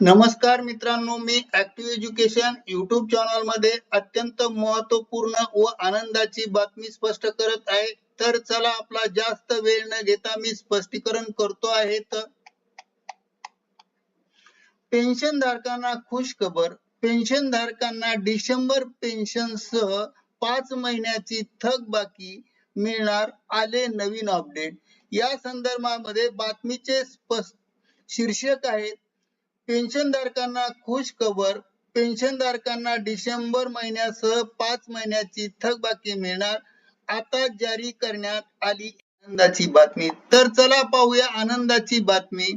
नमस्कार मित्रांनो मी ऍक्टिव्ह एज्युकेशन युट्यूब चॅनलमध्ये अत्यंत महत्त्वपूर्ण व आनंदाची बातमी स्पष्ट करत आहे. तर चला आपला जास्त वेळ न घेता मी स्पष्टीकरण करतो आहे. तर पेन्शन धारकांना खुश खबर पेन्शन धारकांना डिसेंबर पेन्शन सह पाच महिन्याची थकबाकी मिळणार आले नवीन अपडेट. या संदर्भामध्ये बातमीचे शीर्षक आहे पेन्शनधारकांना खुश खबर पेन्शनधारकांना डिसेंबर महिन्यासह पाच महिन्याची थकबाकी मिळणार आता जारी करण्यात आली आनंदाची बातमी. तर चला पाहूया आनंदाची बातमी.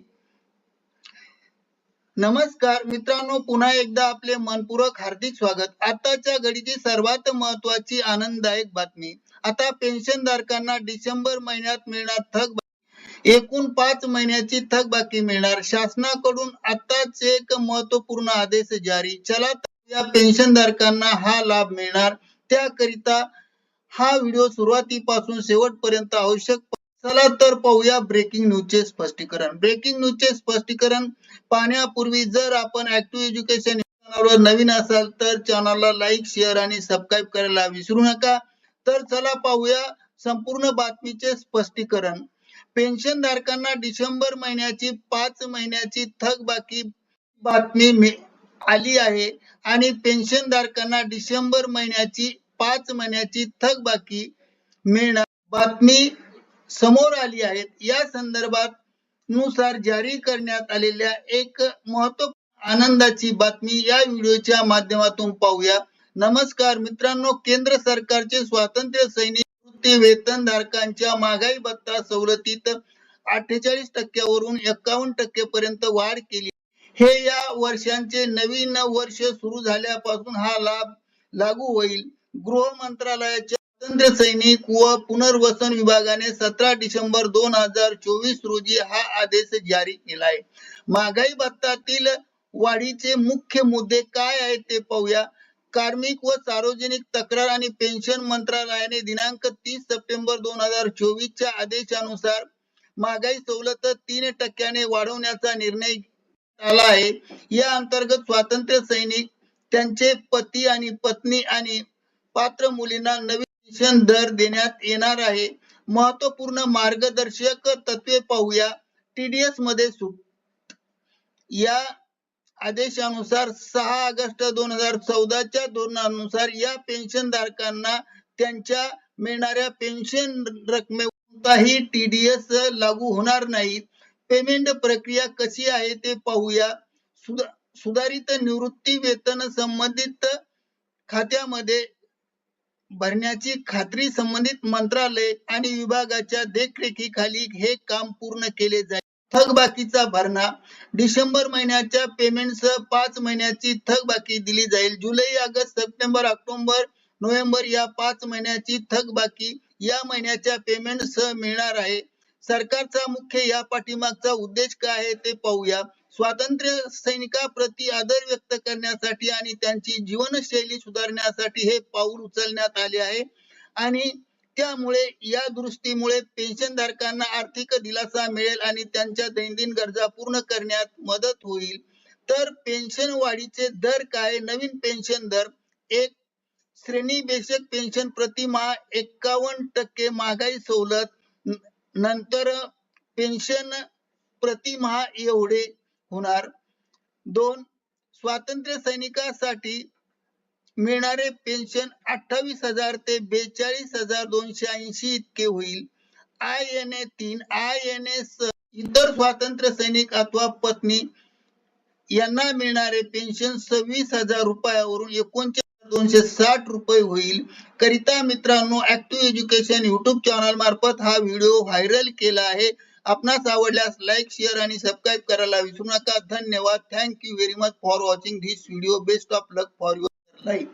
नमस्कार मित्रांनो पुन्हा एकदा आपले मनपूर्वक हार्दिक स्वागत. आताच्या घडीची सर्वात महत्वाची आनंददायक बातमी. आता पेन्शनधारकांना डिसेंबर महिन्यात मिळणार थक एकूण पाच महिन्याची थकबाकी मिळणार. शासनाकडून आताच एक महत्त्वपूर्ण आदेश जारी. चला तर या पेन्शनधारकांना हा लाभ मिळणार. त्याकरिता हा व्हिडिओ सुरुवातीपासून शेवटपर्यंत आवश्यक चला तर पाहूया ब्रेकिंग न्यूजचे स्पष्टीकरण. ब्रेकिंग न्यूजचे स्पष्टीकरण पाहण्यापूर्वी जर आपण ऍक्टिव्ह एज्युकेशन चॅनलवर नवीन असाल तर चॅनलला लाईक शेअर आणि सबस्क्राईब करायला विसरू नका. तर चला पाहूया संपूर्ण बातमीचे स्पष्टीकरण. पेन्शन धारकांना डिसेंबर महिन्याची पाच महिन्याची थकबाकी बातमी आली आहे. आणि पेन्शन धारकांना डिसेंबर महिन्याची पाच महिन्याची थकबाकी मिळणार बातमी समोर आली आहे या संदर्भात नुसार जारी करण्यात आलेल्या एक महत्त्व आनंदाची बातमी या व्हिडिओच्या माध्यमातून पाहूया. नमस्कार मित्रांनो केंद्र सरकारचे स्वातंत्र्य सैनिक निवृत्ती वेतन धारकांच्या महागाई भत्ता सवलतीत अठ्ठेचाळीस टक्क्यावरून एकावन्न टक्केपर्यंत वाढ केली. हे या वर्षांचे नवीन वर्ष सुरू झाल्यापासून हा लाभ लागू होईल. गृह मंत्रालयाच्या स्वातंत्र्य सैनिक व पुनर्वसन विभागाने सतरा डिसेंबर दोन हजार चोवीस रोजी हा आदेश जारी केलाय. महागाई भत्तातील वाढीचे मुख्य मुद्दे काय आहेत ते पाहूया. कार्मिक व सार्वजनिक तक्रार आणि पेन्शन मंत्रालयाने दिनांक तीस सप्टेंबर दोन हजार चोवीस च्या आदेशानुसार महागाई सवलत तीन टक्क्याने वाढवण्याचा निर्णय आला आहे. या अंतर्गत स्वातंत्र्य सैनिक त्यांचे पती आणि पत्नी आणि पात्र मुलींना नवीन पेन्शन दर देण्यात येणार आहे. महत्त्वपूर्ण मार्गदर्शक तत्वे पाहूया. टीडीएसमध्ये सूट या आदेशानुसार सहा ऑगस्ट दोन हजार चौदाच्या धोरणानुसार या पेन्शन धारकांना त्यांच्या मिळणाऱ्या पेन्शन रकमे कोणताही टीडीएस लागू होणार नाही. पेमेंट प्रक्रिया कशी आहे ते पाहूया. सुधारित निवृत्ती वेतन संबंधित खात्यामध्ये भरण्याची खात्री संबंधित मंत्रालय आणि विभागाच्या देखरेखीखाली हे काम पूर्ण केले जाईल. थकबाकीचा भरणा. डिसेंबर महिन्याच्या पेमेंटसह पाच महिन्याची थकबाकी दिली जाईल. जुलै ऑगस्ट सप्टेंबर ऑक्टोबर नोव्हेंबर या पाच महिन्याची थकबाकी या महिन्याच्या पेमेंटसह मिळणार आहे. सरकारचा मुख्य या पाठीमागचा उद्देश काय आहे ते पाहूया. स्वातंत्र्य सैनिकाप्रती आदर व्यक्त करण्यासाठी आणि त्यांची जीवनशैली सुधारण्यासाठी हे पाऊल उचलण्यात आले आहे. आणि त्यामुळे या दृष्टीमुळे पेन्शनधारकांना आर्थिक दिलासा मिळेल आणि त्यांच्या दैनंदिन गरजा पूर्ण करण्यात मदत होईल. तर पेन्शन वाढीचे दर काय? नवीन पेन्शन दर एक श्रेणी बेसिक पेन्शन प्रतिमा एक्कावन्न टक्के महागाई सवलत नंतर पेन्शन प्रतिमा एवढे होणार. दोन स्वातंत्र्य सैनिकासाठी मिळणारे पेन्शन अठ्ठावीस हजार ते बेचाळीस हजार दोनशे ऐंशी इतके होईल. आय एन ए तीन आय एन एस इतर स्वातंत्र्य सैनिक अथवा पत्नी यांना मिळणारे पेन्शन सव्वीस हजार रुपयावरून एकोणचाळीस दोनशे साठ रुपये होईल. करिता मित्रांनो ऍक्टिव्ह एज्युकेशन युट्यूब चॅनल मार्फत हा व्हिडिओ व्हायरल केला आहे. आपणास आवडल्यास लाईक शेअर आणि सबस्क्राईब करायला विसरू नका. धन्यवाद. Thank you very much for watching this video best of luck for your はい。